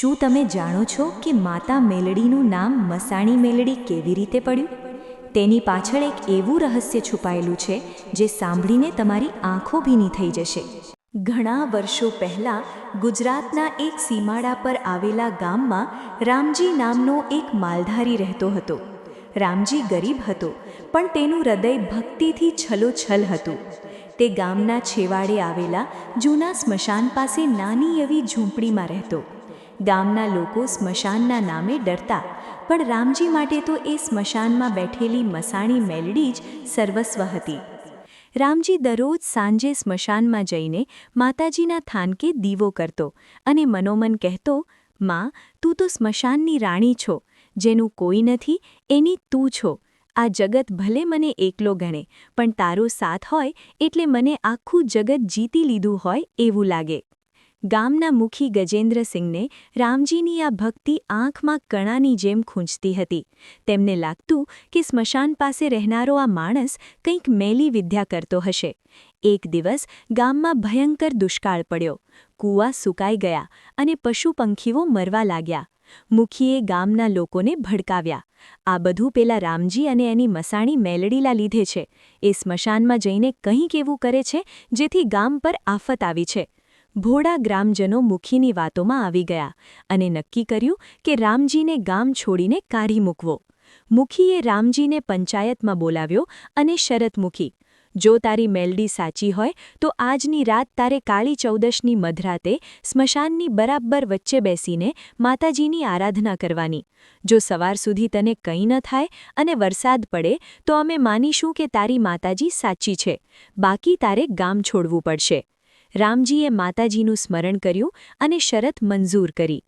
શું તમે જાણો છો કે માતા મેલડીનું નામ મસાણી મેલડી કેવી રીતે પડ્યું? તેની પાછળ એક એવું રહસ્ય છુપાયેલું છે જે સાંભળીને તમારી આંખો ભીની થઈ જશે. ઘણા વર્ષો પહેલાં ગુજરાતના એક સીમાડા પર આવેલા ગામમાં રામજી નામનો એક માલધારી રહેતો હતો. રામજી ગરીબ હતો, પણ તેનું હૃદય ભક્તિથી છલોછલ હતું. તે ગામના છેવાડે આવેલા જૂના સ્મશાન પાસે નાની એવી ઝૂંપડીમાં રહેતો. ગામના લોકો સ્મશાનના નામે ડરતા. પણ રામજી માટે તો એ સ્મશાનમાં બેઠેલી મસાણી મેલડી જ સર્વસ્વ હતી. રામજી દરરોજ સાંજે સ્મશાનમાં જઈને માતાજીના થાનકે દીવો કરતો અને મનોમન કહેતો, માં, તું તો સ્મશાનની રાણી છો. જેનું કોઈ નથી, એની તું છો. આ જગત ભલે મને એકલો ગણે, પણ તારો સાથ હોય એટલે મને આખું જગત જીતી લીધું હોય એવું લાગે. ગામના મુખી ગજેન્દ્રસિંહને રામજીની આ ભક્તિ આંખમાં કણાની જેમ ખૂંચતી હતી. તેમને લાગતું કે સ્મશાન પાસે રહેનારો આ માણસ કંઈક મેલી વિદ્યા કરતો હશે. એક દિવસ ગામમાં ભયંકર દુષ્કાળ પડ્યો. કૂવા સુકાઈ ગયા અને પશુ પંખીઓ મરવા લાગ્યા. મુખીએ ગામના લોકોને ભડકાવ્યા. આ બધું પેલા રામજી અને એની મસાણી મેલડીલા લીધે છે. એ સ્મશાનમાં જઈને કંઈક એવું કરે છે જેથી ગામ પર આફત આવી છે. ભોળા ગ્રામજનો મુખીની વાતોમાં આવી ગયા અને નક્કી કર્યું કે રામજીને ગામ છોડીને કાઢી મૂકવો. મુખીએ રામજીને પંચાયતમાં બોલાવ્યો અને શરત મૂકી. જો તારી મેલડી સાચી હોય, તો આજની રાત તારે કાળી ચૌદશની મધરાતે સ્મશાનની બરાબર વચ્ચે બેસીને માતાજીની આરાધના કરવાની. જો સવાર સુધી તને કંઈ ન થાય અને વરસાદ પડે, તો અમે માનીશું કે તારી માતાજી સાચી છે. બાકી તારે ગામ છોડવું પડશે. રામજીએ માતાજીનું સ્મરણ કર્યું અને શરત મંજૂર કરી.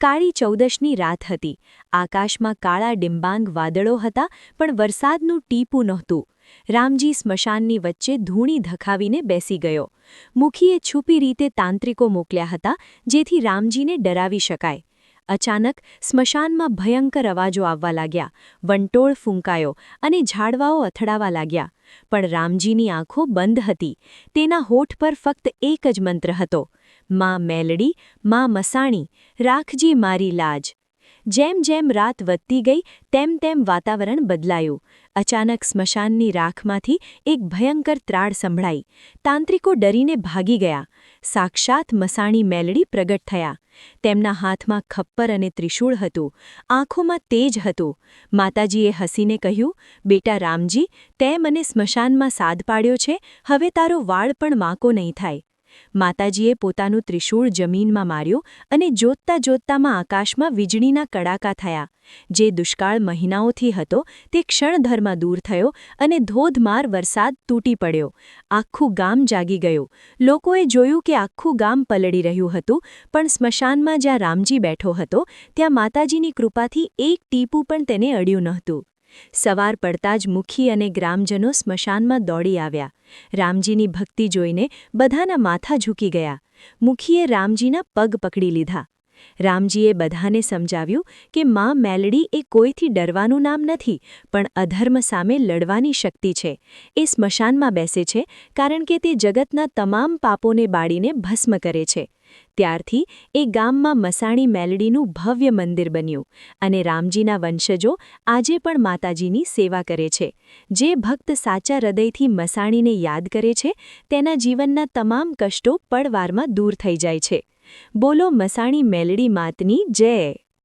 કાળી ચૌદશની રાત હતી. આકાશમાં કાળા ડિંબાંગ વાદળો હતા, પણ વરસાદનું ટીપું નહોતું. રામજી સ્મશાનની વચ્ચે ધૂણી ધખાવીને બેસી ગયો. મુખીએ છુપી રીતે તાંત્રિકો મોકલ્યા હતા, જેથી રામજીને ડરાવી શકાય. અચાનક સ્મશાનમાં ભયંકર અવાજો આવવા લાગ્યા. વંટોળ ફૂંકાયો અને ઝાડવાઓ અથડાવા લાગ્યા. પણ રામજીની આંખો બંધ હતી. તેના હોઠ પર ફક્ત એક જ મંત્ર હતો. માં મેલડી, માં મસાણી, રાખજી મારી લાજ. જેમ જેમ રાત વધતી ગઈ, તેમ તેમ વાતાવરણ બદલાયું. અચાનક સ્મશાનની રાખમાંથી એક ભયંકર ત્રાળ સંભળાઈ. તાંત્રિકો ડરીને ભાગી ગયા. સાક્ષાત મસાણી મેલડી પ્રગટ થયા. તેમના હાથમાં ખપ્પર અને ત્રિશૂળ હતું. આંખોમાં તેજ હતું. માતાજીએ હસીને કહ્યું, બેટા રામજી તે મને સ્મશાનમાં સાદ પાડ્યો છે, હવે તારો વાળ પણ માકો નહીં થાય. માતાજીએ પોતાનું ત્રિશૂળ જમીનમાં માર્યું અને જોતતા જોતતામાં આકાશમાં વીજળીના કડાકા થયા. જે દુષ્કાળ મહિનાઓથી હતો, તે ક્ષણધરમાં દૂર થયો અને ધોધમાર વરસાદ તૂટી પડ્યો. આખું ગામ જાગી ગયું. લોકોએ જોયું કે આખું ગામ પલળી રહ્યું હતું, પણ સ્મશાનમાં જ્યાં રામજી બેઠો હતો, ત્યાં માતાજીની કૃપાથી એક ટીપું પણ તેને અડ્યું નહોતું. સવાર પડતા જ મુખી અને ગ્રામજનો સ્મશાનમાં દોડી આવ્યા. રામજીની ભક્તિ જોઈને બધાના માથા ઝૂકી ગયા. મુખીએ રામજીના પગ પકડી લીધા. રામજીએ બધાને સમજાવ્યું કે માં મેલડી એ કોઈથી ડરવાનું નામ નથી, પણ અધર્મ સામે લડવાની શક્તિ છે. એ સ્મશાનમાં બેસે છે, કારણ કે તે જગતના તમામ પાપોને બાળીને ભસ્મ કરે છે. ત્યારથી એ ગામમાં મસાણી મેલડીનું ભવ્ય મંદિર બન્યું અને રામજીના વંશજો આજે પણ માતાજીની સેવા કરે છે. જે ભક્ત સાચા હૃદયથી મસાણીને યાદ કરે છે, તેના જીવનના તમામ કષ્ટો પડવારમાં દૂર થઈ જાય છે. બોલો મસાણી મેલડી માતની જય.